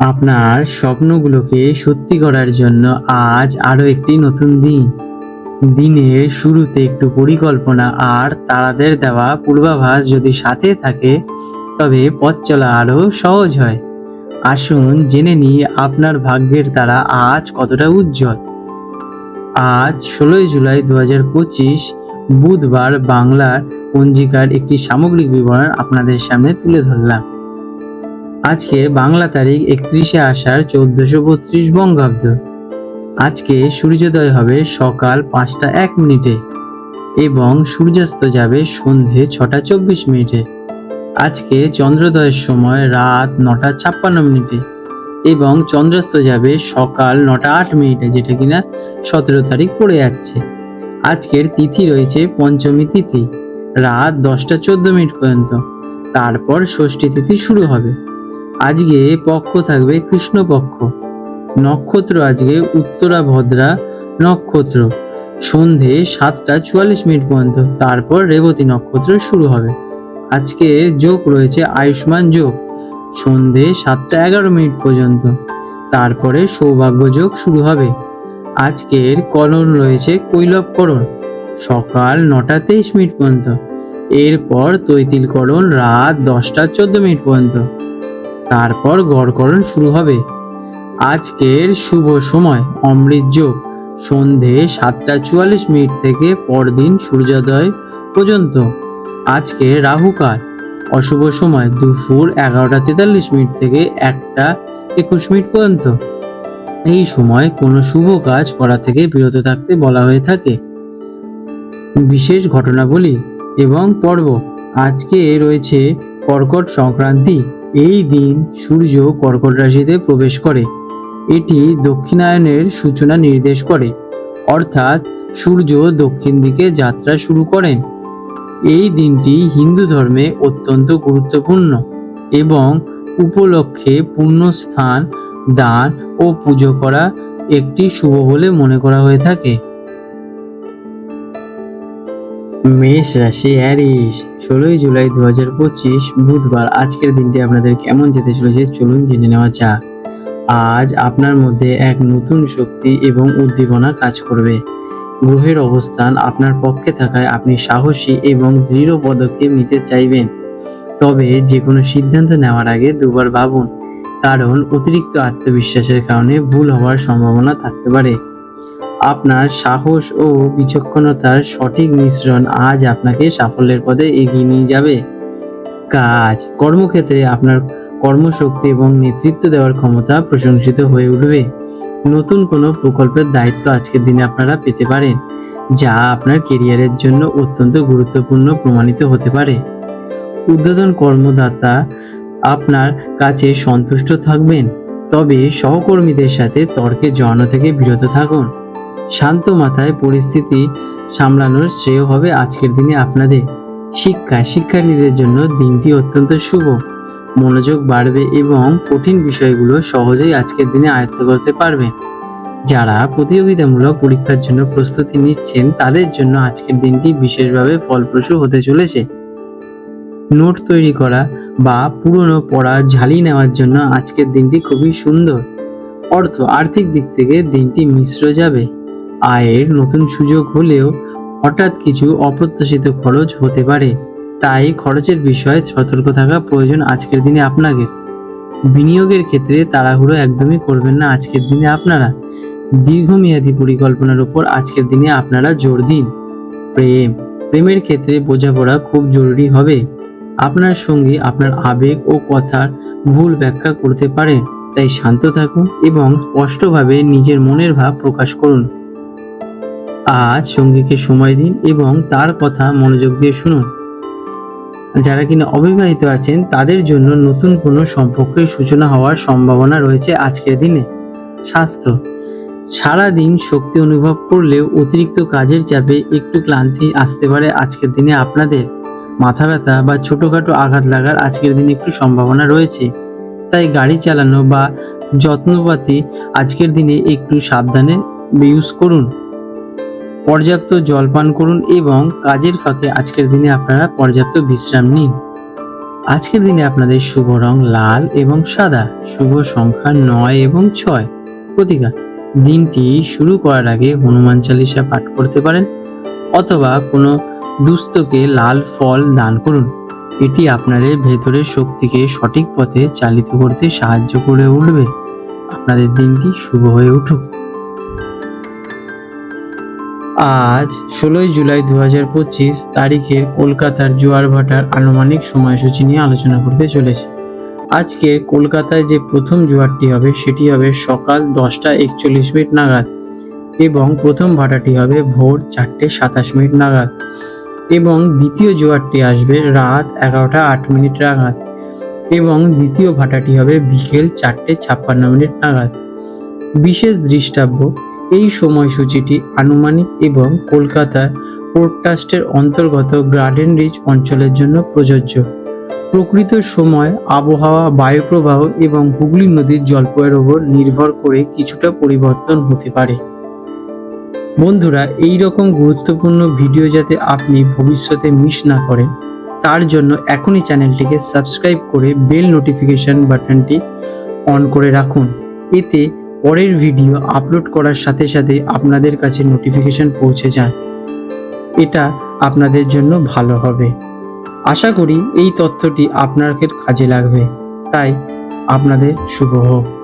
আপনার স্বপ্নগুলোকে সত্যি করার জন্য আজ আরও একটি নতুন দিন। দিনের শুরুতে একটু পরিকল্পনা আর তারাদের দেওয়া পূর্বাভাস যদি সাথে থাকে, তবে পথ চলা আরও সহজ হয়। আসুন জেনে নিই আপনার ভাগ্যের তারা আজ কতটা উজ্জ্বল। আজ ষোলোই জুলাই দু হাজার পঁচিশ, বুধবার বাংলার পঞ্জিকার একটি সামগ্রিক বিবরণ আপনাদের সামনে তুলে ধরলাম। আজকে বাংলা তারিখ একত্রিশে আষাঢ় চৌদ্দশো বত্রিশ বঙ্গাব্দ। আজকে সূর্যোদয় হবে সকাল পাঁচটা এক মিনিটে এবং সূর্যাস্ত যাবে সন্ধে ছটা চব্বিশ মিনিটে। আজকে চন্দ্রোদয়ের সময় রাত নটা ছাপ্পান্ন মিনিটে এবং চন্দ্রাস্ত যাবে সকাল নটা আট মিনিটে, যেটা কিনা সতেরো তারিখ পড়ে যাচ্ছে। আজকের তিথি রয়েছে পঞ্চমী তিথি, রাত দশটা চোদ্দ মিনিট পর্যন্ত। তারপর ষষ্ঠী তিথি শুরু হবে। আজকে পক্ষ থাকবে কৃষ্ণপক্ষ। নক্ষত্র আজকে উত্তরা ভদ্রা নক্ষত্র। সন্ধে সাতটা চুয়াল্লিশ মিনিট পর্যন্ত, তারপর রেবতী নক্ষত্র শুরু হবে। আজকে যোগ রয়েছে আয়ুষ্মান যোগ। সন্ধে সাতটা এগারো মিনিট পর্যন্ত, তারপরে সৌভাগ্য যোগ শুরু হবে। আজকের করণ রয়েছে কৈলবকরণ সকাল নটা তেইশ মিনিট পর্যন্ত। এরপর তৈতিলকরণ রাত দশটা চোদ্দ মিনিট পর্যন্ত। তারপর গড়করণ শুরু হবে। আজকের শুভ সময়, অমৃত যোগ। সন্ধে সাতটা চুয়াল্লিশ মিনিট থেকে পরদিন সূর্যোদয় পর্যন্ত। আজকে রাহুকাল অশুভ সময়, দুপুর এগারোটা তেতাল্লিশ মিনিট থেকে একটা একুশ মিনিট পর্যন্ত। এই সময় কোনো শুভ কাজ করা থেকে বিরত থাকতে বলা হয়ে থাকে। বিশেষ ঘটনাবলী এবং পর্ব। আজকে রয়েছে কর্কট সংক্রান্তি। এই দিন সূর্য কর্কট রাশিতে প্রবেশ করে। এটি দক্ষিণায়নের সূচনা নির্দেশ করে। অর্থাৎ সূর্য দক্ষিণ দিকে যাত্রা শুরু করেন। এই দিনটি হিন্দু ধর্মে অত্যন্ত গুরুত্বপূর্ণ এবং উপলক্ষে পুণ্যস্থান, দান ও পুজো করা একটি শুভ বলে মনে করা হয়ে থাকে। মেষ রাশি অ্যারিস ষোলোই জুলাই দু হাজার পঁচিশ বুধবার আজকের দিনটি আপনাদের কেমন যেতে চলেছে চলুন জেনে নেওয়া যাক। আজ আপনার মধ্যে এক নতুন শক্তি এবং উদ্দীপনা কাজ করবে। গ্রহের অবস্থান আপনার পক্ষে থাকায় আপনি সাহসী এবং দৃঢ় পদক্ষেপ নিতে চাইবেন। তবে যে কোনো সিদ্ধান্ত নেওয়ার আগে দুবার ভাবুন, কারণ অতিরিক্ত আত্মবিশ্বাসের কারণে ভুল হওয়ার সম্ভাবনা থাকতে পারে। আপনার সাহস ও বিচক্ষণতার সঠিক মিশ্রণ আজ আপনাকে সাফল্যের পথে এগিয়ে নিয়ে যাবে। কাজ, কর্মক্ষেত্রে আপনার কর্মশক্তি এবং নেতৃত্ব দেওয়ার ক্ষমতা প্রশংসিত হয়ে উঠবে। নতুন কোনো প্রকল্পের দায়িত্ব আজকের দিনে আপনারা পেতে পারেন, যা আপনার কেরিয়ারের জন্য অত্যন্ত গুরুত্বপূর্ণ প্রমাণিত হতে পারে। উদ্বোধন কর্মদাতা আপনার কাছে সন্তুষ্ট থাকবেন, তবে সহকর্মীদের সাথে তর্কে জড়ানো থেকে বিরত থাকুন। শান্ত মাথায় পরিস্থিতি সামলানোর শ্রেয় হবে আজকের দিনে আপনাদের। শিক্ষা, শিক্ষার্থীদের জন্য দিনটি অত্যন্ত শুভ। মনোযোগ বাড়বে এবং কঠিন বিষয়গুলো সহজেই আজকের দিনে আয়ত্ত করতে পারবেন যারা প্রতিযোগিতামূলক পরীক্ষার জন্য প্রস্তুতি নিচ্ছেন, তাদের জন্য আজকের দিনটি বিশেষভাবে ফলপ্রসূ হতে চলেছে। নোট তৈরি করা বা পুরনো পড়া ঝালিয়ে নেওয়ার জন্য আজকের দিনটি খুবই সুন্দর। অর্থ, আর্থিক দিক থেকে দিনটি মিশ্র যাবে। আয়ের নতুন সুযোগ হলেও হঠাৎ কিছু অপ্রত্যাশিত খরচ হতে পারে। তাই খরচের বিষয়ে সতর্ক থাকা প্রয়োজন আজকের দিনে আপনাকে। বিনিয়োগের ক্ষেত্রে তাড়াহুড়ো একদমই করবেন না আজকের দিনে আপনারা। দীর্ঘমেয়াদী পরিকল্পনার উপর আজকের দিনে আপনারা জোর দিন। প্রেম। প্রেমের ক্ষেত্রে বোঝাপড়া খুব জরুরি হবে। আপনার সঙ্গে আপনার আবেগ ও কথার ভুল ব্যাখ্যা করতে পারে। তাই শান্ত থাকুন এবং স্পষ্টভাবে নিজের মনের ভাব প্রকাশ করুন। আজ সঙ্গীকে সময় দিন এবং তার কথা মনোযোগ দিয়ে শুনুন। যারা কিনা অবিবাহিত আছেন, তাদের জন্য নতুন কোনো সম্পর্কের সূচনা হওয়ার সম্ভাবনা রয়েছে আজকের দিনে। স্বাস্থ্য। সারা দিন শক্তি অনুভব করলেও অতিরিক্ত কাজের চাপে একটু ক্লান্তি আসতে পারে আজকের দিনে আপনাদের। মাথা ব্যথা বা ছোটোখাটো আঘাত লাগার আজকের দিনে একটু সম্ভাবনা রয়েছে। তাই গাড়ি চালানো বা যত্নপাতি আজকের দিনে একটু সাবধানে ইউজ করুন। পর্যাপ্ত জল পান করুন এবং কাজের ফাঁকে আজকের দিনে আপনারা পর্যাপ্ত বিশ্রাম নিন। আজকের দিনে আপনাদের শুভ রং লাল এবং সাদা, শুভ সংখ্যা নয় এবং ছয়। প্রতিকার, দিনটি শুরু করার আগে হনুমান চালিসা পাঠ করতে পারেন অথবা কোনো দুস্থকে লাল ফল দান করুন। এটি আপনাদের ভেতরের শক্তিকে সঠিক পথে চালিত করতে সাহায্য করে উঠবে। আপনাদের দিনটি শুভ হয়ে উঠুক। আজ ষোলোই জুলাই দু হাজার পঁচিশ তারিখের কলকাতার জোয়ার ভাটার আনুমানিক সময়সূচি নিয়ে আলোচনা করতে চলেছি। আজকে কলকাতায় যে প্রথম জোয়ারটি হবে সেটি হবে সকাল দশটা একচল্লিশ মিনিট নাগাদ এবং প্রথম ভাটাটি হবে ভোর চারটে সাতাশ মিনিট নাগাদ এবং দ্বিতীয় জোয়ারটি আসবে রাত এগারোটা আট মিনিট নাগাদ এবং দ্বিতীয় ভাটাটি হবে বিকেল চারটে ছাপ্পান্ন মিনিট নাগাদ। বিশেষ দৃষ্টাব্য এই সময়সূচিটি আনুমানিক এবং কলকাতা পোর্ট ট্রাস্টের অন্তর্গত গার্ডেন রিচ অঞ্চলের জন্য প্রযোজ্য। প্রকৃত সময়, আবহাওয়া, বায়ুপ্রবাহ এবং হুগলি নদীর জলপয়ের ওপর নির্ভর করে কিছুটা পরিবর্তন হতে পারে। বন্ধুরা এই রকম গুরুত্বপূর্ণ ভিডিও যাতে আপনি ভবিষ্যতে মিস না করেন, তার জন্য এখনই চ্যানেলটিকে সাবস্ক্রাইব করে বেল নোটিফিকেশন বাটনটি অন করে রাখুন। এতে পরের ভিডিও আপলোড করার সাথে সাথে আপনাদের কাছে নোটিফিকেশন পৌঁছে যায়। এটা আপনাদের জন্য ভালো হবে। আশা করি এই তথ্যটি আপনাদের কাজে লাগবে। তাই আপনাদের শুভ হোক।